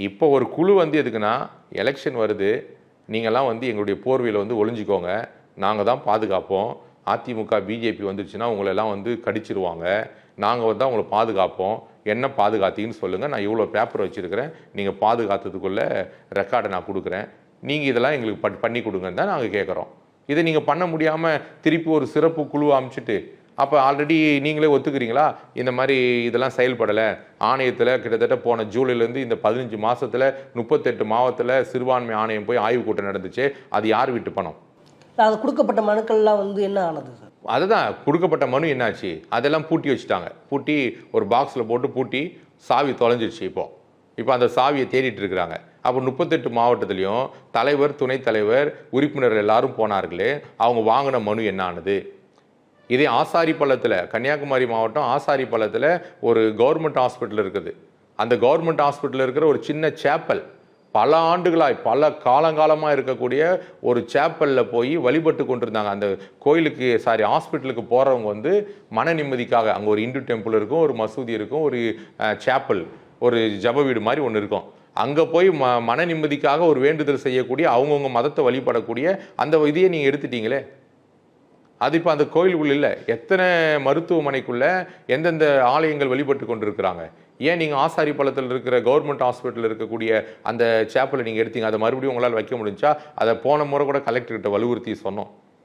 இப்போ ஒரு குழு வந்து எதுக்குன்னா எலெக்ஷன் வருது நீங்கள்லாம் வந்து எங்களுடைய போர்வையில் வந்து ஒளிஞ்சிக்கோங்க. நாங்கள் தான் பாதுகாப்போம். அதிமுக பிஜேபி வந்துருச்சுன்னா உங்களெல்லாம் வந்து கடிச்சிருவாங்க. நாங்கள் வந்து உங்களை பாதுகாப்போம். என்ன பாதுகாத்தீங்கன்னு சொல்லுங்கள் நான் இவ்வளோ பேப்பர் வச்சுருக்கிறேன். நீங்கள் பாதுகாத்ததுக்குள்ளே ரெக்கார்டை நான் கொடுக்குறேன். நீங்கள் இதெல்லாம் எங்களுக்கு பட் பண்ணி கொடுங்கன்னு தான் நாங்கள் கேட்குறோம். இதை நீங்கள் பண்ண முடியாமல் திருப்பி ஒரு சிறப்பு குழு அமைச்சிட்டு அப்போ ஆல்ரெடி நீங்களே ஒத்துக்கிறீங்களா? இந்த மாதிரி இதெல்லாம் செயல்படலை. ஆணையத்தில் கிட்டத்தட்ட போன ஜூலைலேருந்து இந்த பதினஞ்சு மாசத்துல முப்பத்தெட்டு மாவட்டத்தில் சிறுபான்மை ஆணையம் போய் ஆய்வு கூட்டம் நடந்துச்சு. அது யார் வீட்டு பணம்? அது கொடுக்கப்பட்ட மனுக்கள்லாம் வந்து என்ன ஆனது சார்? அதுதான் கொடுக்கப்பட்ட மனு என்னாச்சு? அதெல்லாம் பூட்டி வச்சுட்டாங்க. பூட்டி ஒரு பாக்ஸில் போட்டு பூட்டி சாவி தொலைஞ்சிருச்சு இப்போ. இப்போ அந்த சாவியை தேடிட்டு இருக்கிறாங்க. அப்போ முப்பத்தெட்டு மாவட்டத்துலேயும் தலைவர் துணைத் தலைவர் உறுப்பினர் எல்லாரும் போனார்களே. அவங்க வாங்கின மனு என்ன ஆனது? இதே ஆசாரிப்பள்ளத்தில் கன்னியாகுமரி மாவட்டம் ஆசாரிப்பள்ளத்தில் ஒரு கவர்மெண்ட் ஹாஸ்பிட்டல் இருக்குது. அந்த கவர்மெண்ட் ஹாஸ்பிட்டலில் இருக்கிற ஒரு சின்ன சேப்பல் பல ஆண்டுகளாய் பல காலங்காலமாக இருக்கக்கூடிய ஒரு சேப்பலில் போய் வழிபட்டு கொண்டிருந்தாங்க. அந்த கோயிலுக்கு சாரி ஹாஸ்பிட்டலுக்கு போகிறவங்க வந்து மன நிம்மதிக்காக அங்கே ஒரு இந்து டெம்பிள் இருக்கும் ஒரு மசூதி இருக்கும் ஒரு சேப்பல் ஒரு ஜப வீடு மாதிரி ஒன்று இருக்கும். அங்கே போய் ம மன நிம்மதிக்காக ஒரு வேண்டுதல் செய்யக்கூடிய அவங்கவுங்க மதத்தை வழிபடக்கூடிய அந்த இதையே நீங்கள் எடுத்துட்டீங்களே? அது இப்போ அந்த கோயிலுக்குள்ள இல்லை. எத்தனை மருத்துவமனைக்குள்ள எந்தெந்த ஆலயங்கள் வழிபட்டு கொண்டிருக்கிறாங்க? ஏன் நீங்கள் ஆசாரி பழத்தில் இருக்கிற கவர்மெண்ட் ஹாஸ்பிட்டலில் இருக்கக்கூடிய அந்த சேப்பலை நீங்கள் எடுத்தீங்க? அதை மறுபடியும் உங்களால் வைக்க முடிஞ்சா அதை போன முறை கூட கலெக்டர்கிட்ட வலியுறுத்தி சொன்னோம்.